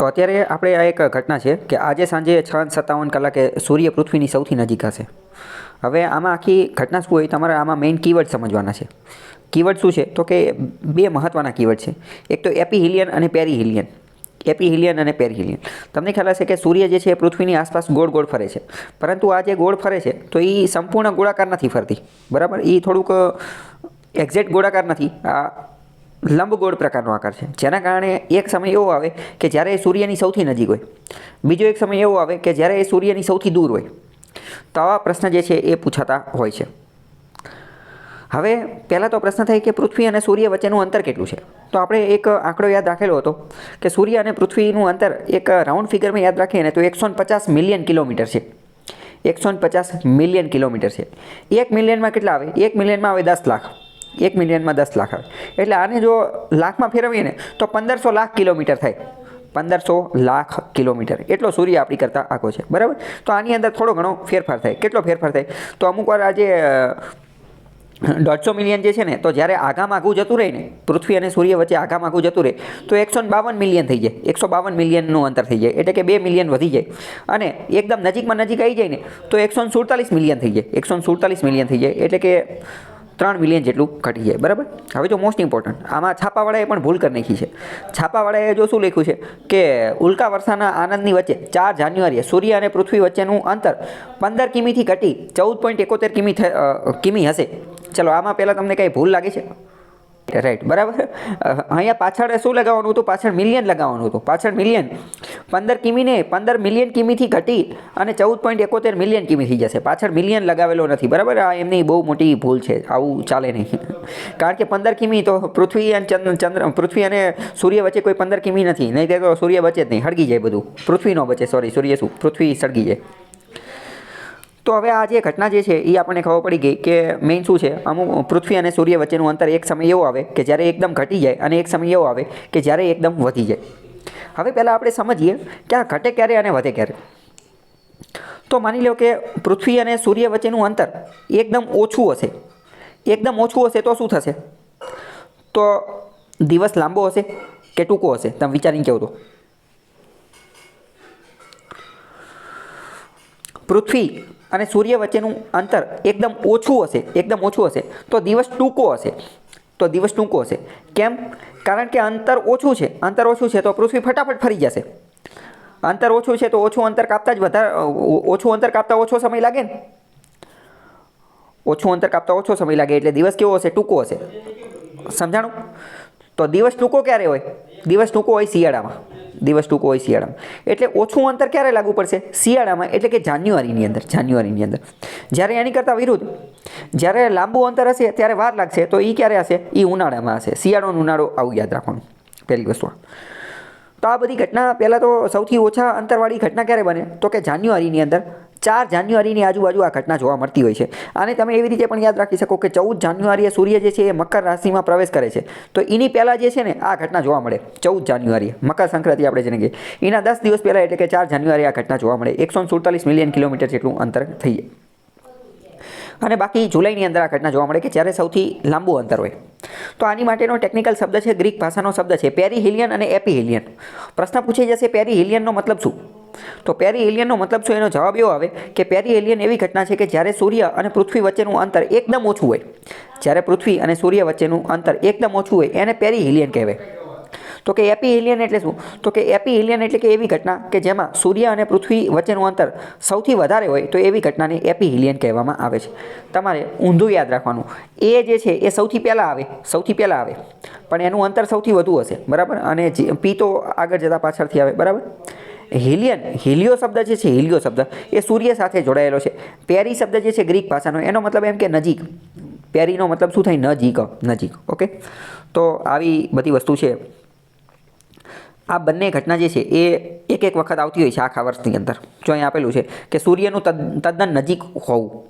તો અત્યારે આપણે આ એક ઘટના છે કે આજે સાંજે છ સત્તાવન કલાકે સૂર્ય પૃથ્વીની સૌથી નજીક હશે. હવે આમાં આખી ઘટના શું હોય તમારે આમાં મેઇન કીવર્ડ સમજવાના છે. કીવર્ડ શું છે? તો કે બે મહત્ત્વના કીવર્ડ છે. એક તો એપીહિલિયન અને પેરીહિલિયન. એપીહિલિયન અને પેરીહિલિયન. તમને ખ્યાલ હશે કે સૂર્ય જે છે એ પૃથ્વીની આસપાસ ગોળ ગોળ ફરે છે. પરંતુ આ જે ગોળ ફરે છે, તો એ સંપૂર્ણ ગોળાકાર નથી ફરતી. બરાબર? એ થોડુંક એક્ઝેક્ટ ગોળાકાર નથી. આ લંબગોળ પ્રકારનો આકાર છે. જેના કારણે એક સમય એવો આવે કે જ્યારે એ સૂર્યની સૌથી નજીક હોય. બીજો એક સમય એવો આવે કે જ્યારે એ સૂર્યની સૌથી દૂર હોય. તો આવા પ્રશ્ન જે છે એ પૂછાતા હોય છે. હવે પહેલાં તો પ્રશ્ન થાય કે પૃથ્વી અને સૂર્ય વચ્ચેનું અંતર કેટલું છે? તો આપણે એક આંકડો યાદ રાખેલો હતો કે સૂર્ય અને પૃથ્વીનું અંતર એક રાઉન્ડ ફિગરમાં યાદ રાખીએ ને તો એકસો પચાસ મિલિયન કિલોમીટર છે. એકસો પચાસ મિલિયન કિલોમીટર છે. એક મિલિયનમાં કેટલા આવે? એક મિલિયનમાં આવે દસ લાખ. એક મિલિયનમાં દસ લાખ આવે. એટલે આને જો લાખમાં ફેરવીએ ને, તો પંદરસો લાખ કિલોમીટર થાય. પંદરસો લાખ કિલોમીટર. એટલો સૂર્ય આપણી કરતાં આખો છે. બરાબર? તો આની અંદર થોડો ઘણો ફેરફાર થાય. કેટલો ફેરફાર થાય? તો અમુક વાર આજે દોઢસો મિલિયન જે છે ને, તો જ્યારે આગામ આઘું જતું રહે ને, પૃથ્વી અને સૂર્ય વચ્ચે આગામ આઘું જતું રહે, તો એકસો બાવન મિલિયન થઈ જાય. એકસો બાવન મિલિયનનું અંતર થઈ જાય. એટલે કે બે મિલિયન વધી જાય. અને એકદમ નજીકમાં નજીક આવી જાય ને, તો એકસો સુડતાલીસ મિલિયન થઈ જાય. એકસો સુડતાલીસ મિલિયન થઈ જાય. એટલે કે ત્રણ મિલિયન જેટલું ઘટી જાય, બરાબર? હવે જો મોસ્ટ ઇમ્પોર્ટન્ટ આમાં છાપાવાળાએ પણ ભૂલ કરી નાખી છે. છાપાવાળાએ જો શું લખ્યું છે? કે ઉલ્કા વર્ષાના આનંદની વચ્ચે ચાર જાન્યુઆરીએ સૂર્ય અને પૃથ્વી વચ્ચેનું અંતર પંદર કિમીથી ઘટી ચૌદ પોઈન્ટ એકોતેર કિમી કિમી હશે. ચલો, આમાં પહેલાં તમને કંઈ ભૂલ લાગે છે? રાઈટ બરાબર? અહીંયા પાછળ શું લગાવવાનું હતું? પાછળ મિલિયન લગાવવાનું હતું. પાછળ મિલિયન પંદર કિમીને પંદર મિલિયન કિમીથી ઘટી અને ચૌદ પોઈન્ટ એકોતેર મિલિયન કિમી થઈ જશે. પાછળ મિલિયન લગાવેલો નથી. બરાબર? આ એમની બહુ મોટી ભૂલ છે. આવું ચાલે નહીં. કારણ કે પંદર કિમી તો પૃથ્વી અને ચંદ્ર ચંદ્ર, પૃથ્વી અને સૂર્ય વચ્ચે કોઈ પંદર કિમી નથી. નહીં તો સૂર્ય વચ્ચે જ નહીં. સળગી જાય બધું. પૃથ્વીનો વચ્ચે સોરી સૂર્ય શું? પૃથ્વી સળગી જાય. તો હવે આ જે ઘટના જે છે એ આપણને ખબર પડી ગઈ કે મેઇન શું છે? અમુક પૃથ્વી અને સૂર્ય વચ્ચેનું અંતર એક સમય એવો આવે કે જ્યારે એકદમ ઘટી જાય અને એક સમય એવો આવે કે જ્યારે એકદમ વધી જાય. હવે પહેલાં આપણે સમજીએ કે આ ઘટે ક્યારે અને વધે ક્યારે. તો માની લો કે પૃથ્વી અને સૂર્ય વચ્ચેનું અંતર એકદમ ઓછું હશે. એકદમ ઓછું હશે તો શું થશે? તો દિવસ લાંબો હશે કે ટૂંકો હશે? તમે વિચારીને કહો તો? પૃથ્વી અને સૂર્ય વચ્ચેનું અંતર એકદમ ઓછું હશે, એકદમ ઓછું હશે. તો દિવસ ટૂંકો હશે. તો દિવસ ટૂંકો હશે. કેમ? કારણ કે અંતર ઓછું છે. અંતર ઓછું છે તો પૃથ્વી ફટાફટ ફરી જશે. અંતર ઓછું છે તો ઓછું અંતર કાપતા જ વધારે, ઓછું અંતર કાપતા ઓછો સમય લાગે ને? ઓછું અંતર કાપતા ઓછો સમય લાગે એટલે દિવસ કેવો હશે? ટૂંકો હશે. સમજાણું? તો દિવસ ટૂંકો ક્યારે હોય? દિવસ ટૂંકો હોય શિયાળામાં. દિવસ ટૂંકો હોય શિયાળામાં. એટલે ઓછું અંતર ક્યારે લાગુ પડશે? શિયાળામાં, એટલે કે જાન્યુઆરીની અંદર જાન્યુઆરીની અંદર. જ્યારે એની કરતાં વિરુદ્ધ, જ્યારે લાંબુ અંતર હશે, ત્યારે વાર લાગશે, તો એ ક્યારે હશે? એ ઉનાળામાં હશે. શિયાળોનો ઉનાળો આવું યાદ રાખવાનું, પહેલી વસ્તુ તો આ બધી ઘટના, પહેલાં તો સૌથી ઓછા અંતરવાળી ઘટના ક્યારે બને? તો કે જાન્યુઆરીની અંદર ચાર જાન્યુઆરીની આજુબાજુ આ ઘટના જોવા મળતી હોય છે. અને તમે એવી રીતે પણ યાદ રાખી શકો કે ચૌદ જાન્યુઆરીએ સૂર્ય જે છે એ મકર રાશિમાં પ્રવેશ કરે છે. તો એની પહેલાં જે છે ને આ ઘટના જોવા મળે. ચૌદ જાન્યુઆરીએ. મકર સંક્રાંતિ આપણે જેને કહીએ. એના દસ દિવસ પહેલાં એટલે કે ચાર જાન્યુઆરી આ ઘટના જોવા મળે. એકસો સુડતાલીસ મિલિયન કિલોમીટર જેટલું અંતર થઈ જાય. અને બાકી જુલાઈની અંદર આ ઘટના જોવા મળે કે જ્યારે સૌથી લાંબુ અંતર હોય. તો આની માટેનો ટેકનિકલ શબ્દ છે, ગ્રીક ભાષાનો શબ્દ છે પેરી હિલિયન અને એપીહિલિયન. પ્રશ્ન પૂછાઈ જશે પેરી હિલિયનનો મતલબ શું? તો પેરી એલિયનનો મતલબ શું? એનો જવાબ એવો આવે કે પેરી એલિયન એવી ઘટના છે કે જ્યારે સૂર્ય અને પૃથ્વી વચ્ચેનું અંતર એકદમ ઓછું હોય, જ્યારે પૃથ્વી અને સૂર્ય વચ્ચેનું અંતર એકદમ ઓછું હોય, એને પેરી એલિયન કહેવાય. તો કે એપી એલિયન એટલે શું? તો કે એપી એલિયન એટલે કે એવી ઘટના કે જેમાં સૂર્ય અને પૃથ્વી વચ્ચેનું અંતર સૌથી વધારે હોય, તો એવી ઘટનાને એપી એલિયન કહેવામાં આવે છે. તમારે ઊંધું યાદ રાખવાનું. એ જે છે, એ સૌથી પહેલાં આવે, સૌથી પહેલાં આવે. પણ એનું અંતર સૌથી વધુ હશે, બરાબર? અને પી તો આગળ જતાં પાછળથી આવે, બરાબર? હિલિયન, હિલિયો શબ્દ જે છે, હિલિયો શબ્દ, એ સૂર્ય સાથે જોડાયેલો છે. પેરી શબ્દ જે છે, ગ્રીક ભાષાનો, એનો મતલબ એમ કે નજીક. પેરીનો મતલબ શું થાય? નજીક નજીક, ઓકે? તો આવી બધી વસ્તુ છે. આ બંને ઘટના જે છે, એ એક એક વખત આવતી હોય છે આખા વર્ષની અંદર. જો અહીં આપેલું છે કે સૂર્યનું તદ્દ- તદ્દન નજીક હોવું.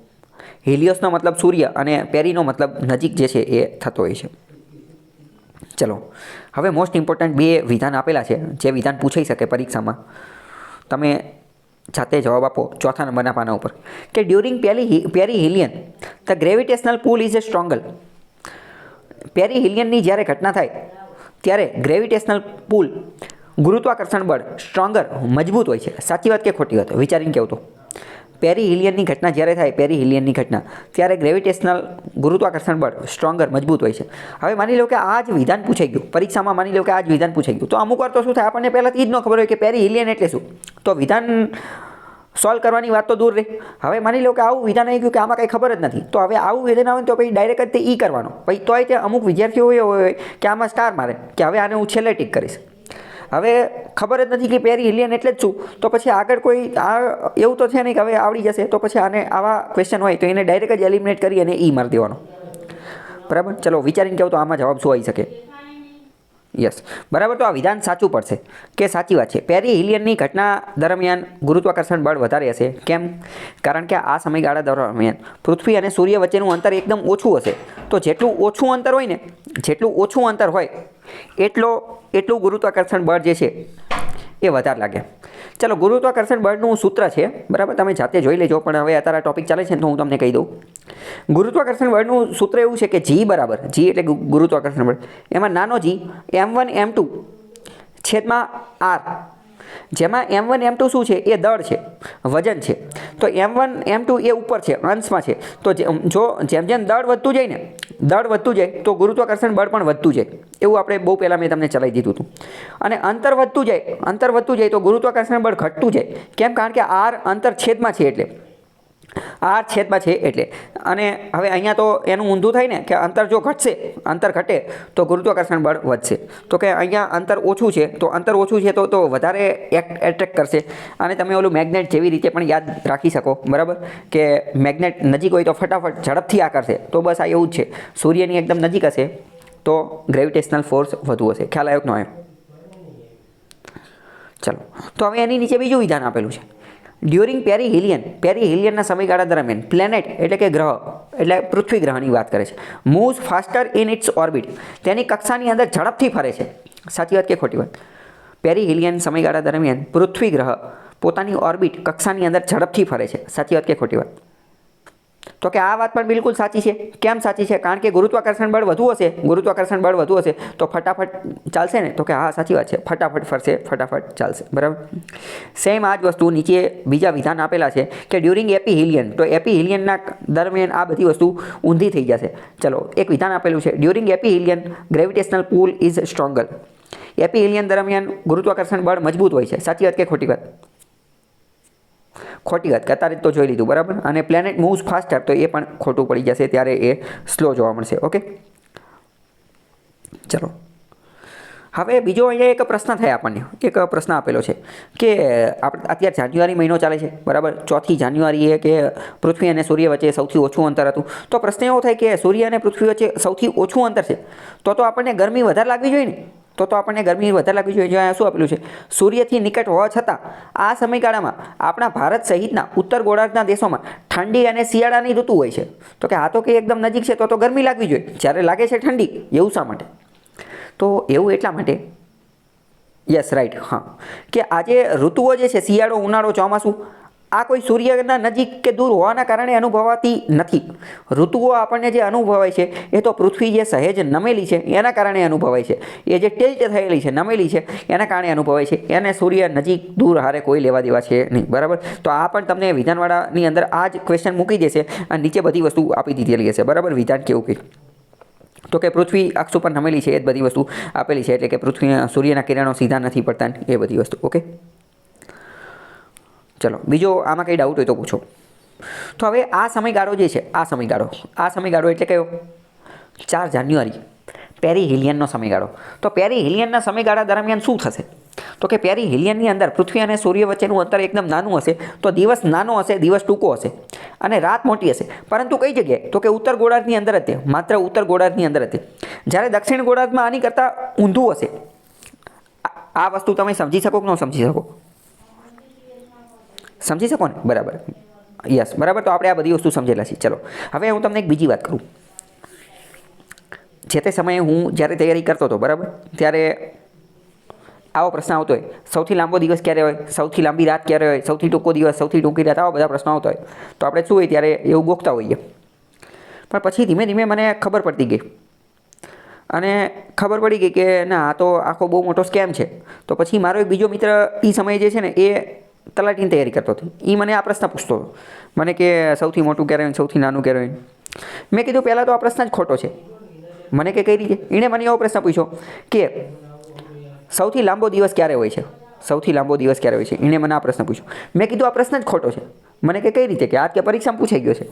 હિલિયસનો મતલબ સૂર્ય અને પેરીનો મતલબ નજીક જે છે, એ થતો હોય છે. ચલો. હવે મોસ્ટ ઇમ્પોર્ટન્ટ બે વિધાન આપેલા છે, જે વિધાન પૂછાઈ શકે પરીક્ષામાં. તમે જાતે જવાબ આપો ચોથા નંબરના પાના ઉપર. કે during peri perihelion the gravitational pull is a stronger પેરી હિલિયનની જ્યારે ઘટના થાય, ત્યારે ગ્રેવિટેશનલ પુલ ગુરુત્વાકર્ષણ બળ સ્ટ્રોંગર મજબૂત હોય છે. સાચી વાત કે ખોટી વાત? વિચારીને કહેવું તો. પેરી હિલિયનની ઘટના જ્યારે થાય, પેરી હિલિયનની ઘટના, ત્યારે ગ્રેવિટેશનલ ગુરુત્વાકર્ષણ બળ સ્ટ્રોંગર મજબૂત હોય છે. હવે માની લો કે આ જ વિધાન પૂછાઈ ગયું. પરીક્ષામાં માની લો કે આ જ વિધાન પૂછાઈ ગયું. તો અમુક વાર તો શું થાય? આપણને પહેલાંથી જ ન ખબર હોય કે પેરી હિલિયન એટલે શું. તો વિધાન સોલ્વ કરવાની વાત તો દૂર રહે. હવે માની લો કે આવું વિધાન આવી ગયું કે આમાં કંઈ ખબર જ નથી. તો હવે આવું વિધાન આવે તો પછી ડાયરેક્ટ જ તે ઈ કરવાનો. પછી તોય તે અમુક વિદ્યાર્થીઓ હોય કે આમાં સ્ટાર મારે, કે હવે આને હું છેલ્લે ટીક કરીશ. હવે ખબર જ નથી કે પેરી હિલિયન એટલે જ શું તો પછી આગળ કોઈ આ એવું તો છે નહીં કે હવે આવડી જશે. તો પછી આને આવા ક્વેશ્ચન હોય તો એને ડાયરેક્ટ જ એલિમિનેટ કરી અને ઈ મારી દેવાનો. બરાબર? ચલો, વિચારીને કહું તો આમાં જવાબ શું આવી શકે? યસ બરાબર? તો આ વિધાન સાચું પડશે. કે સાચી વાત છે. પેરી હિલિયનની ઘટના દરમિયાન ગુરુત્વાકર્ષણ બળ વધારે હશે. કેમ? કારણ કે આ સમયગાળા દરમિયાન પૃથ્વી અને સૂર્ય વચ્ચેનું અંતર એકદમ ઓછું હશે. તો જેટલું ઓછું અંતર હોય ને, જેટલું ઓછું અંતર હોય એટલો, એટલું ગુરુત્વાકર્ષણ બળ જે છે, એ વધારે લાગે. ચાલો, ગુરુત્વાકર્ષણ બળનું સૂત્ર છે, બરાબર? તમે જાતે જોઈ લેજો, પણ હવે અત્યારે ટોપિક ચાલે છે તો હું તમને કહી દઉં. ગુરુત્વાકર્ષણ બળનું સૂત્ર એવું છે કે જી બરાબર જી એટલે ગુરુત્વાકર્ષણ બળ. એમાં નાનો G M one M two છેદમાં આર જેમાં એમ વન એમ ટુ શું છે? એ દળ છે, વજન છે. તો એમ વન એમ ટુ એ ઉપર છે, અંશમાં છે. તો જે- જેમ જેમ દળ વધતું જાય ને, દળ વધતું જાય, તો ગુરુત્વાકર્ષણ બળ પણ વધતું જાય. એવું આપણે બહુ પહેલાં મેં તમને ચલાવી દીધું હતું. અને અંતર વધતું જાય, અંતર વધતું જાય તો ગુરુત્વાકર્ષણ બળ ઘટતું જાય. કેમ? કારણ કે આર અંતર છેદમાં છે એટલે. આર છેદમાં છે એટલે. અને હવે અહીંયા તો એનું ઊંધું થાય ને કે અંતર જો ઘટશે, અંતર ઘટે, તો ગુરુત્વાકર્ષણ બળ વધશે. તો કે અહીંયા અંતર ઓછું છે, તો અંતર ઓછું છે તો તો વધારે એટ્રેક્ટ કરશે. અને તમે ઓલું મેગ્નેટ જેવી રીતે પણ યાદ રાખી શકો, બરાબર? કે મેગ્નેટ નજીક હોય તો ફટાફટ ઝડપથી આકર્ષે. તો બસ આ એવું જ છે. સૂર્યની એકદમ નજીક હશે, તો ગ્રેવિટેશનલ ફોર્સ વધુ હશે. ખ્યાલ આવ્યો કે ન ચલો. તો હવે એની નીચે બીજું વિધાન આપેલું છે. ડ્યુરિંગ પેરી હિલિયન પેરી હિલિયનના સમયગાળા દરમિયાન પ્લેનેટ એટલે કે ગ્રહ, એટલે પૃથ્વી ગ્રહની વાત કરે છે moves faster in its orbit તેની કક્ષાની અંદર ઝડપથી ફરે છે. સાચી વાત કે ખોટી વાત? પેરી હિલિયન સમયગાળા દરમિયાન પૃથ્વી ગ્રહ પોતાની ઓર્બિટ કક્ષાની અંદર ઝડપથી ફરે છે. સાચી વાત કે ખોટી વાત? તો કે આ વાત પણ બિલકુલ સાચી છે. કેમ સાચી છે? કારણ કે ગુરુત્વાકર્ષણ બળ વધુ હશે, ગુરુત્વાકર્ષણ બળ વધુ હશે, તો ફટાફટ ચાલશે ને? તો કે હા, સાચી વાત છે. ફટાફટ ફરશે, ફટાફટ ચાલશે. બરાબર? સેમ આ જ વસ્તુ નીચે બીજા વિધાન આપેલા છે કે ડ્યુરિંગ એપી હિલિયન તો એપી હિલિયનના દરમિયાન આ બધી વસ્તુ ઊંધી થઈ જશે. ચલો, એક વિધાન આપેલું છે. During aphelion gravitational pull is stronger aphelion દરમિયાન ગુરુત્વાકર્ષણ બળ મજબૂત હોય છે. સાચી વાત કે ખોટી વાત? ખોટી વાત. કતાર તો જોઈ લીધું, બરાબર? અને પ્લેનેટ મૂવ્સ ફાસ્ટર તો એ પણ ખોટું પડી જશે ત્યારે એ સ્લો જોવા મળશે ઓકે ચલો. હવે બીજો અહીંયા એક પ્રશ્ન થાય આપણને, એક પ્રશ્ન આપેલો છે કે આપણે અત્યારે જાન્યુઆરી મહિનો ચાલે છે, બરાબર? ચોથી જાન્યુઆરીએ કે પૃથ્વી અને સૂર્ય વચ્ચે સૌથી ઓછું અંતર હતું? તો પ્રશ્ન એવો થાય કે સૂર્ય અને પૃથ્વી વચ્ચે સૌથી ઓછું અંતર છે, તો તો આપણને ગરમી વધારે લાગવી જોઈએ ને? તો તો આપણને ગરમી વધારે લાગવી જોઈએ. જ્યાં શું આપેલું છે? સૂર્યથી નિકટ હોવા છતાં આ સમયગાળામાં આપણા ભારત સહિતના ઉત્તર ગોળાર્ધના દેશોમાં ઠંડી અને શિયાળાની ઋતુ હોય છે. તો કે આ તો કે એકદમ નજીક છે, તો તો ગરમી લાગવી જોઈએ. જ્યારે લાગે છે ઠંડી, એવું શા માટે? તો એવું એટલા માટે, યસ, રાઈટ, હા, કે આજે ઋતુઓ જે છે, શિયાળો, ઉનાળો ચોમાસું આ કોઈ સૂર્યના નજીક કે દૂર હોવાના કારણે અનુભવાતી નથી. ઋતુઓ આપણને જે અનુભવાય છે, એ તો પૃથ્વી જે સહેજ નમેલી છે, એના કારણે અનુભવાય છે. એ જે ટિલ્ટ થયેલી છે, નમેલી છે, એના કારણે અનુભવાય છે. એને સૂર્ય નજીક દૂર હારે કોઈ લેવા દેવા છે નહીં, બરાબર? તો આ પણ તમને વિધાનવાળાની અંદર આ જ ક્વેશ્ચન મૂકી દેશે અને નીચે બધી વસ્તુ આપી દીધેલી હશે, બરાબર? વિધાન કેવું કે તો કે પૃથ્વી અક્ષ ઉપર નમેલી છે, એ જ બધી વસ્તુ આપેલી છે, એટલે કે પૃથ્વી સૂર્યના કિરણો સીધા નથી પડતા એ બધી વસ્તુ, ઓકે? ચલો, બીજો આમાં કંઈ ડાઉટ હોય તો પૂછો. તો હવે આ સમયગાળો જે છે, આ સમયગાળો આ સમયગાળો એટલે કયો? ચાર જાન્યુઆરી પેરી હિલિયનનો સમયગાળો. તો પેરી હિલિયનના સમયગાળા દરમિયાન શું થશે? તો કે પેરી હિલિયનની અંદર પૃથ્વી અને સૂર્ય વચ્ચેનું અંતર એકદમ નાનું હશે, તો દિવસ નાનો હશે, દિવસ ટૂંકો હશે, અને રાત મોટી હશે. પરંતુ કઈ જગ્યાએ? તો કે ઉત્તર ગોળાર્ધની અંદર હતી માત્ર ઉત્તર ગોળાર્ધની અંદર હતી જ્યારે દક્ષિણ ગોળાર્ધમાં આની કરતાં ઊંધું હશે. આ વસ્તુ તમે સમજી શકો કે ન સમજી શકો? સમજી શકો ને? બરાબર. યસ બરાબર? તો આપણે આ બધી વસ્તુ સમજેલા છીએ. ચલો. હવે હું તમને એક બીજી વાત કરું. જે તે સમયે હું જ્યારે તૈયારી કરતો હતો, બરાબર? ત્યારે આવો પ્રશ્ન આવતો હોય. સૌથી લાંબો દિવસ ક્યારે હોય? સૌથી લાંબી રાત ક્યારે હોય? સૌથી ટૂંકો દિવસ, સૌથી ટૂંકી રાત? આવા બધા પ્રશ્નો આવતા હોય. તો આપણે શું હોય? ત્યારે એવું ગોખતા હોઈએ. પણ પછી ધીમે ધીમે મને ખબર પડતી ગઈ. અને ખબર પડી ગઈ કે ના, આ તો આખો બહુ મોટો સ્કેમ છે. તો પછી મારો એક બીજો મિત્ર એ સમયે જે છે ને, એ તલાટીની તૈયારી કરતો હતો. એ મને આ પ્રશ્ન પૂછતો હતો. મને કે, સૌથી મોટું કેરોઈન, સૌથી નાનું કેરોઈન? મેં કીધું, પહેલાં તો આ પ્રશ્ન જ ખોટો છે. મને કે, કઈ રીતે? એણે મને એવો પ્રશ્ન પૂછ્યો કે, સૌથી લાંબો દિવસ ક્યારે હોય છે? સૌથી લાંબો દિવસ ક્યારે હોય છે? એણે મને આ પ્રશ્ન પૂછ્યો. મેં કીધું, આ પ્રશ્ન જ ખોટો છે. મને કે, કઈ રીતે? કે આ કે પરીક્ષામાં પૂછાઈ ગયો છે.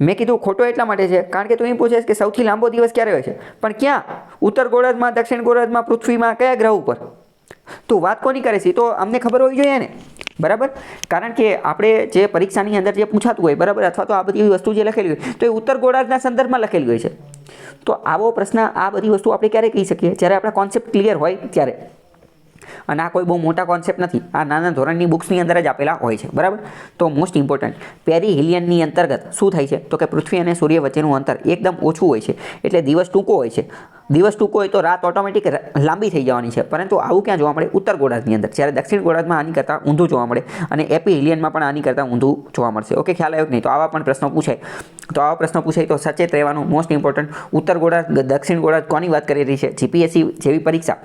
મેં કીધું, ખોટો એટલા માટે છે, કારણ કે તું એમ પૂછે કે સૌથી લાંબો દિવસ ક્યારે હોય છે? પણ ક્યાં? ઉત્તર ગોળાર્ધમાં, દક્ષિણ ગોળાર્ધમાં, પૃથ્વીમાં, કયા ગ્રહ ઉપર? તું વાત કોની કરે છે? તો અમને ખબર હોવી જોઈએ ને. બરાબર? કારણ કે આપણે જે પરીક્ષાની અંદર જે પૂછાતું હોય, બરાબર? અથવા તો આ બધી વસ્તુ જે લખેલી હોય, તો એ ઉત્તર ગોળાર્ધના સંદર્ભમાં લખેલી હોય છે. તો આવો પ્રશ્ન, આ બધી વસ્તુ આપણે ક્યારે કહી શકીએ? જ્યારે આપણા કોન્સેપ્ટ ક્લિયર હોય ત્યારે. અને આ કોઈ બહુ મોટા કોન્સેપ્ટ નથી. આ નાના ધોરણની બુક્સની અંદર જ આપેલા હોય છે. બરાબર? તો મોસ્ટ ઇમ્પોર્ટન્ટ પેરી હિલિયનની અંતર્ગત શું થાય છે? તો કે પૃથ્વી અને સૂર્ય વચ્ચેનું અંતર એકદમ ઓછું હોય છે. એટલે દિવસ ટૂંકો હોય છે. દિવસ ટૂંકો હોય તો રાત ઓટોમેટિક લાંબી થઈ જવાની છે. પરંતુ આવું ક્યાં જોવા મળે? ઉત્તર ગોળાર્ધની અંદર. જ્યારે દક્ષિણ ગોળાર્ધમાં આની કરતાં ઊંધું જોવા મળે અને એપી હિલિયનમાં પણ આની કરતાં ઊંધું જોવા મળશે. ઓકે, ખ્યાલ આવ્યો કે નહીં? તો આવા પણ પ્રશ્નો પૂછાય. તો આવા પ્રશ્નો પૂછાય તો સચેત રહેવાનું મોસ્ટ ઇમ્પોર્ટન્ટ ઉત્તર ગોળાર્ધ, દક્ષિણ ગોળાર્ધ કોની વાત કરી રહી છે? જીપીએસસી જેવી પરીક્ષા.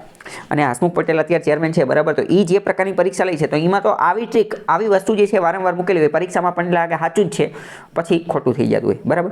અને હસમુખ પટેલ અત્યારે ચેરમેન છે, બરાબર? તો એ જે પ્રકારની પરીક્ષા લઈ છે, તો એમાં તો આવી ટ્રીક આવી વસ્તુ જે છે, વારંવાર મૂકેલી હોય, પરીક્ષામાં પણ લાગે સાચું જ છે. પછી ખોટું થઈ જતું હોય, બરાબર?